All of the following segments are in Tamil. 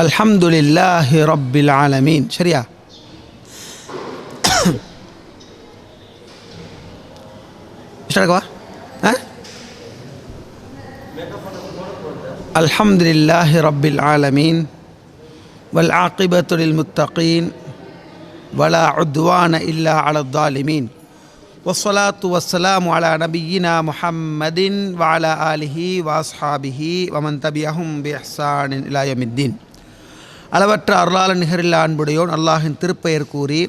الحمد لله رب العالمين. شريعة. إيش رايك ها؟ الحمد لله رب العالمين والعاقبة للمتقين ولا عدوان إلا على الظالمين. والصلاة والسلام على نبينا محمد وعلى آله وأصحابه ومن تبعهم بإحسان إلى يوم الدين. அளவற்ற அருளாள நிகரில் அன்புடையோன் அல்லாஹின் திருப்பெயர் கூறி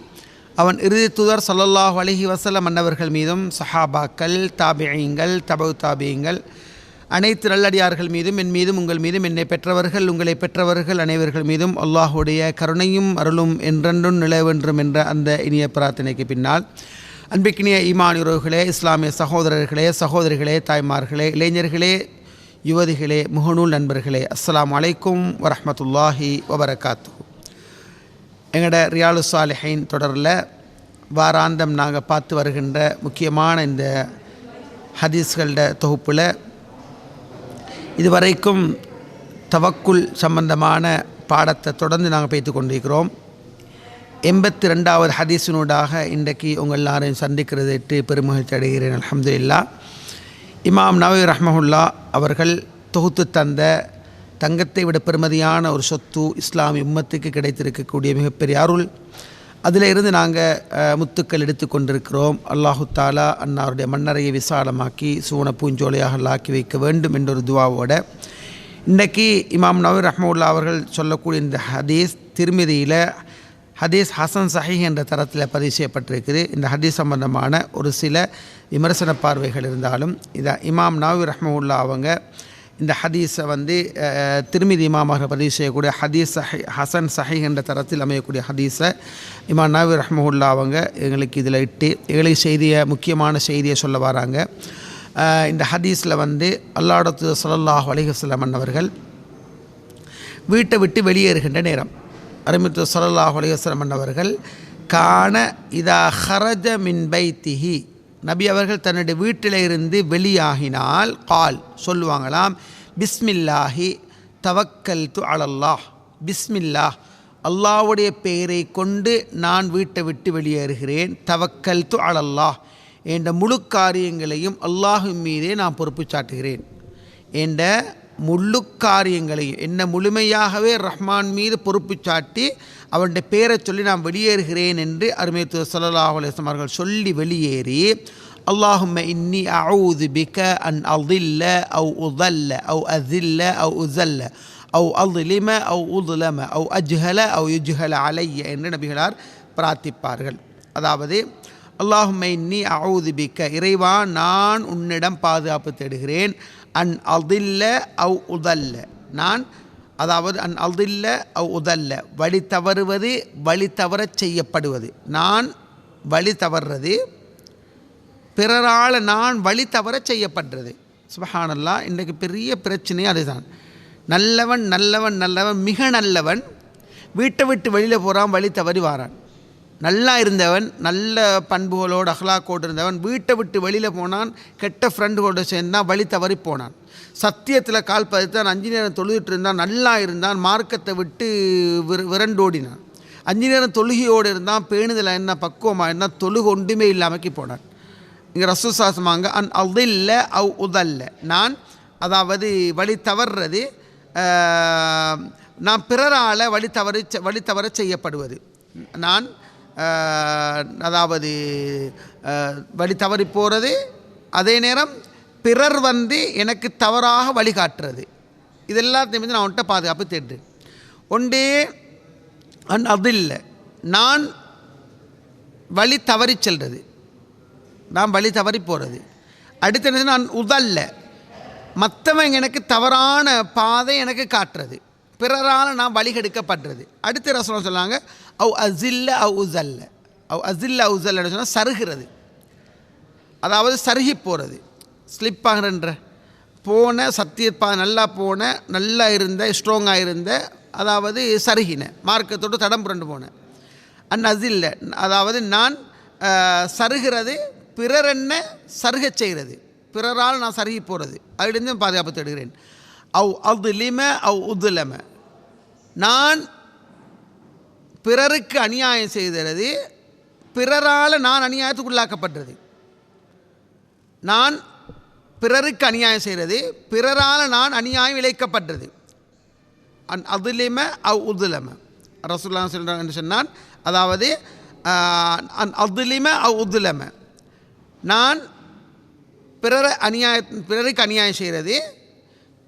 அவன் இறுதி தூதர் சல்லல்லாஹ் அலைஹி வஸல்லம் மன்னவர்கள் மீதும் சஹாபாக்கள் தாபியங்கள் தபவு தாபியங்கள் அனைத்து நல்லடியார்கள் மீதும் என் மீதும் உங்கள் மீதும் என்னை பெற்றவர்கள் உங்களை பெற்றவர்கள் அனைவர்கள் மீதும் அல்லாஹுடைய கருணையும் அருளும் என்றென்றும் நிலவென்றும் என்ற அந்த இனிய பிரார்த்தனைக்கு பின்னால் அன்பிக்கினிய ஈமான் உறவுகளே இஸ்லாமிய சகோதரர்களே சகோதரிகளே தாய்மார்களே இளைஞர்களே யுவதிகளே முகநூல் நண்பர்களே அஸ்லாம் அலைக்கும் வரமத்துல்லாஹி வபரகாத்து எங்களோட ரியாலு சாலிஹைன் தொடரில் வாராந்தம் நாங்கள் பார்த்து வருகின்ற முக்கியமான இந்த ஹதீஸ்களோட தொகுப்பில் இதுவரைக்கும் தவக்குல் சம்பந்தமான பாடத்தை தொடர்ந்து நாங்கள் பேத்து கொண்டிருக்கிறோம். எண்பத்தி ரெண்டாவது ஹதீஸினூடாக இன்றைக்கு உங்கள் எல்லாரையும் சந்திக்கிறதுட்டு பெருமகிழ்ச்சி அடைகிறேன். அலமதுல்லா இமாம் நவீர் ரஹ்மஹுல்லா அவர்கள் தொகுத்து தந்த தங்கத்தை விட பெருமதியான ஒரு சொத்து இஸ்லாமிய உம்மத்துக்கு கிடைத்திருக்கக்கூடிய மிகப்பெரிய அருள். அதில் இருந்து நாங்கள் முத்துக்கள் எடுத்து கொண்டிருக்கிறோம். அல்லாஹு தாலா அன்னாருடைய மன்னரையை விசாலமாக்கி சூன பூஞ்சோலையாக ஆக்கி வைக்க வேண்டும் என்ற ஒரு துவாவோட. இன்றைக்கி இமாம் நவீர் ரஹ்மவுல்லா அவர்கள் சொல்லக்கூடிய இந்த ஹதீஸ் திருமதியில் ஹதீஸ் ஹசன் சஹி என்ற தரத்தில் பதிவு செய்யப்பட்டிருக்குது. இந்த ஹதீஸ் சம்பந்தமான ஒரு சில விமர்சன பார்வைகள் இருந்தாலும் இதை இமாம் நாவி ரஹ்மவுல்லா அவங்க இந்த ஹதீஸை வந்து திருமிதி இமாமாக பதிவு செய்யக்கூடிய ஹதீஸ் சஹி ஹசன் சஹி என்ற தரத்தில் அமையக்கூடிய ஹதீஸை இமாம் நாவி ரஹ்மஹுல்லா அவங்க எங்களுக்கு இதில் இட்டு எங்களுக்கு செய்தியை முக்கியமான செய்தியை சொல்ல வராங்க. இந்த ஹதீஸில் வந்து அல்லாடத்து சல்லாஹ் அலிஹஸ்லாம் அவர்கள் வீட்டை விட்டு வெளியேறுகின்ற நேரம். அருமித்து சல்லாஹ் அலிஹஸ்லாம் அவர்கள் காண இதா ஹரஜ மின் பைத்திஹி நபி அவர்கள் தன்னுடைய வீட்டில் இருந்து வெளியாகினால் கால் சொல்லுவாங்களாம் பிஸ்மில்லாஹி தவக்கல் து அலல்லாஹ். பிஸ்மில்லாஹ் அல்லாவுடைய பெயரை கொண்டு நான் வீட்டை விட்டு வெளியேறுகிறேன். தவக்கல் து அலல்லாஹ். என்ற முழு காரியங்களையும் அல்லாஹு மீதே நான் பொறுப்பு சாட்டுகிறேன். என்ற முழு காரியங்களையும் என்ன முழுமையாகவே ரஹ்மான் மீது பொறுப்பு சாட்டி அவனுடைய பேரை சொல்லி நான் வெளியேறுகிறேன் என்று அருமை திரு சல்லாஹ் அலிஸ்லாம் அவர்கள் சொல்லி வெளியேறி அல்லாஹும் இன்னி அவுது பிக அன் அதில்ல அவு உதல்ல அவு அதில்ல அவு உசல்ல அவு அல்லிம அவு உதுலம அவு அஜ்ஹல அவு யுஜ்ஹல அலைய என்று நபிகளார் பிரார்த்திப்பார்கள். அதாவது அல்லாஹுமை நீ அவுது பிக்க. இறைவா நான் உன்னிடம் பாதுகாப்பு தேடுகிறேன். அன் அதில்ல அவ் உதல்ல. நான் அதாவது அன் அதில்ல அவ் உதல்ல. வழி தவறுவது வழி தவறச் செய்யப்படுவது. நான் வழி தவறுறது பிறரால் நான் வழி தவற செய்யப்படுறது சுபஹானல்லா இன்றைக்கு பெரிய பிரச்சனை அதுதான். நல்லவன் நல்லவன் நல்லவன் மிக நல்லவன் வீட்டை விட்டு வெளியில் போகிறான் வழி தவறி வாரான். நல்லா இருந்தவன் நல்ல பண்புகளோடு அஹ்லாக்கோடு இருந்தவன் வீட்டை விட்டு வெளியில் போனான் கெட்ட ஃப்ரெண்டுகளோடு சேர்ந்தான் வழி தவறி போனான். சத்தியத்தில் கால் பதித்தான் அஞ்சு நேரம் தொழுதுட்டு இருந்தான் நல்லா இருந்தான் மார்க்கத்தை விட்டு விர விரண்டோடினான். அஞ்சு நேரம் தொழுகையோடு இருந்தான் பேணுதல் என்ன பக்குவமாக இருந்தால் தொழுகு ஒன்றுமே இல்லாமக்கி போனான். இங்கே ரசூசாசமாங்க அன் அதில்ல அவ் உதல்ல. நான் அதாவது வழி தவறுறது நான் பிறரால் வழி தவறி வழி தவற செய்யப்படுவது. நான் அதாவது வழி தவறி போகிறது அதே நேரம் பிறர் வந்து எனக்கு தவறாக வழிகாட்டுறது இதெல்லாத்தையும் வந்து நான் அவன்கிட்ட பாதுகாப்பு தேடுறேன். ஒன்றே அன் இல்லை நான் வழி தவறி செல்வது நான் வழி தவறி போகிறது அடுத்து என்ன நான் உதல்ல. மற்றவங்க எனக்கு தவறான பாதை எனக்கு காட்டுறது. பிறரால் நான் வழிகெடுக்கப்படுறது அடுத்த ரசனம் சொன்னாங்க அவ் அசில்ல அவ் உசல்ல. அவ் அசில்ல அவ் உசல்ல சொன்னால் சருகிறது. அதாவது சருகி போகிறது ஸ்லிப் ஆகிறன்ற. போன சத்தியப்பா நல்லா போன நல்லா இருந்த ஸ்ட்ராங்காக இருந்த அதாவது சருகின. மார்க்கத்தோடு தடம் புரண்டு போனேன் அன் அசில்ல. அதாவது நான் சருகிறது பிறர் என்ன சருக செய்கிறது. பிறரால் நான் சருகி போகிறது அதிலிருந்து பாதுகாப்பு தேடுகிறேன். அவ் அதுலிம அவ் உதுலம. நான் பிறருக்கு அநியாயம் செய்கிறது. பிறரால் நான் அநியாயத்துக்குள்ளாக்கப்படுறது நான் பிறருக்கு அநியாயம் செய்கிறது. பிறரால் நான் அநியாயம் இழைக்கப்படுறது அன் அதுலிம அவ் உதுலம. ரசுல்லா சொல்கிறாங்க என்று சொன்னான் அதாவது அன் அதுலிம அவ் உதுலம. நான் பிறரை அநியாய பிறருக்கு அநியாயம் செய்கிறது.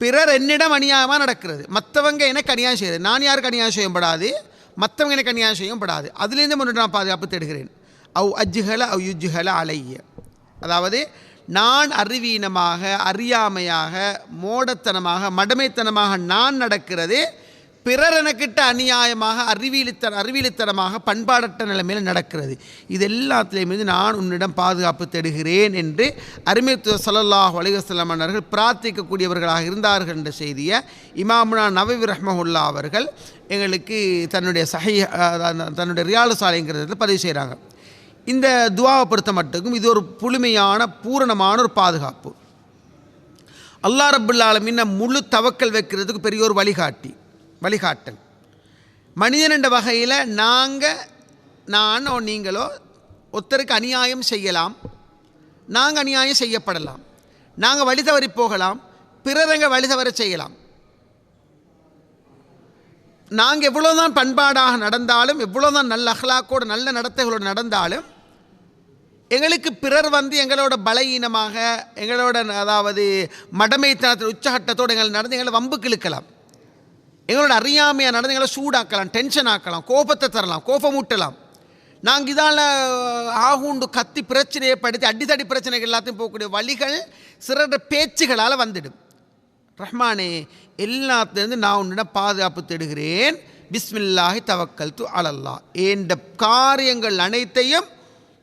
பிறர் என்னிடம் அநியாயமாக நடக்கிறது. மற்றவங்க எனக்கு அநியாயம் செய்கிறது. நான் யாருக்கு அநியாயம் செய்யப்படாது? மற்றவங்க எனக்கு அநியாயம் செய்யப்படாது அதுலேருந்து முன்னாடி நான் பாதுகாப்பு தேடுகிறேன். அவ் அஜ்ஜுகல அவ் யுஜ்ஜுகல அலைய அதாவது நான் அறிவீனமாக அறியாமையாக மோடத்தனமாக மடமைத்தனமாக நான் நடக்கிறது பிறர் எனக்கிட்ட அநியாயமாக அறிவியலித்தன அறிவியலித்தனமாக பண்பாடற்ற நிலைமையில் நடக்கிறது. இது எல்லாத்திலையுமே நான் உன்னிடம் பாதுகாப்பு தேடுகிறேன் என்று அருமைத்துவ ஸல்லல்லாஹு அலைஹி அவர்கள் பிரார்த்திக்கக்கூடியவர்களாக இருந்தார்கள் என்ற செய்தியை இமாமுனா நவவி ரஹ்மஹுல்லா அவர்கள் எங்களுக்கு தன்னுடைய சஹி தன்னுடைய ரியாலு சாலைங்கிறதுல பதிவு செய்கிறாங்க இந்த துவாவை பொறுத்த மட்டுக்கும் இது ஒரு புழுமையான பூரணமான ஒரு பாதுகாப்பு. அல்லா ரப்புல் முழு தவக்கல் வைக்கிறதுக்கு பெரிய ஒரு வழிகாட்டி. வழிகாட்டல். மனிதன் என்ற வகையில் நாங்கள் நானோ நீங்களோ ஒருத்தருக்கு அநியாயம் செய்யலாம். நாங்கள் அநியாயம் செய்யப்படலாம். நாங்கள் வழி தவறி போகலாம். பிறரங்க வழி தவற செய்யலாம். நாங்கள் எவ்வளோதான் பண்பாடாக நடந்தாலும் எவ்வளோதான் நல்ல அஹ்லாக்கோடு நல்ல நடத்தைகளோடு நடந்தாலும் எங்களுக்கு பிறர் வந்து எங்களோட பலகீனமாக எங்களோட அதாவது மடமைத்தனத்தில் உச்சகட்டத்தோடு எங்களை நடந்து எங்களை வம்புக்கு இழுக்கலாம். எங்களோட அறியாமையாக நடந்து எங்களை சூடாக்கலாம் டென்ஷன் ஆக்கலாம் கோபத்தை தரலாம் கோபமூட்டலாம். நாங்கள் இதால் ஆகுண்டு கத்தி பிரச்சனையை படுத்தி அடித்தடி பிரச்சனைகள் எல்லாத்தையும் போகக்கூடிய வழிகள் சிறந்த பேச்சுகளால் வந்துடும். ரஹ்மானே எல்லாத்துலேருந்து நான் உன்னிடம் பாதுகாப்பு தேடுகிறேன். பிஸ்மில்லாஹி தவக்கல் து அலல்லா என்ற காரியங்கள் அனைத்தையும்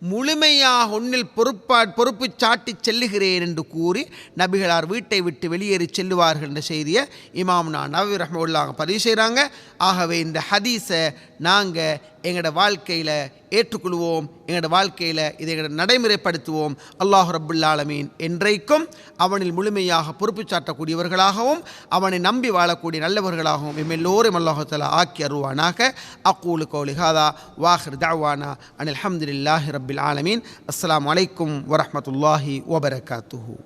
முழுமையாக ஒன்னில் பொறுப்பா பொறுப்பு சாட்டி செல்லுகிறேன் என்று கூறி நபிகளார் வீட்டை விட்டு வெளியேறி செல்லுவார்கள் என்ற செய்தியை இமாம்னா நவி ரஹமுல்லாங்க பதிவு செய்கிறாங்க ஆகவே இந்த ஹதீஸை நாங்கள் எங்களோட வாழ்க்கையில் ஏற்றுக்கொள்வோம் எங்களோட வாழ்க்கையில் இதை எங்களோட நடைமுறைப்படுத்துவோம். அல்லாஹ் ரபுல்லாலமீன் என்றைக்கும் அவனில் முழுமையாக பொறுப்பு சாட்டக்கூடியவர்களாகவும் அவனை நம்பி வாழக்கூடிய நல்லவர்களாகவும் எம்எல்லோரும் அல்லாஹால ஆக்கி அருவானாக அக்கூலு கௌலி ஹாதா வாஹிர் தாவானா அனில் அஹமதுல்லாஹி ரப்பில் ஆலமீன். அஸ்லாம் வலைக்கும் வரமத்துல்லாஹி வபரகாத்துஹு.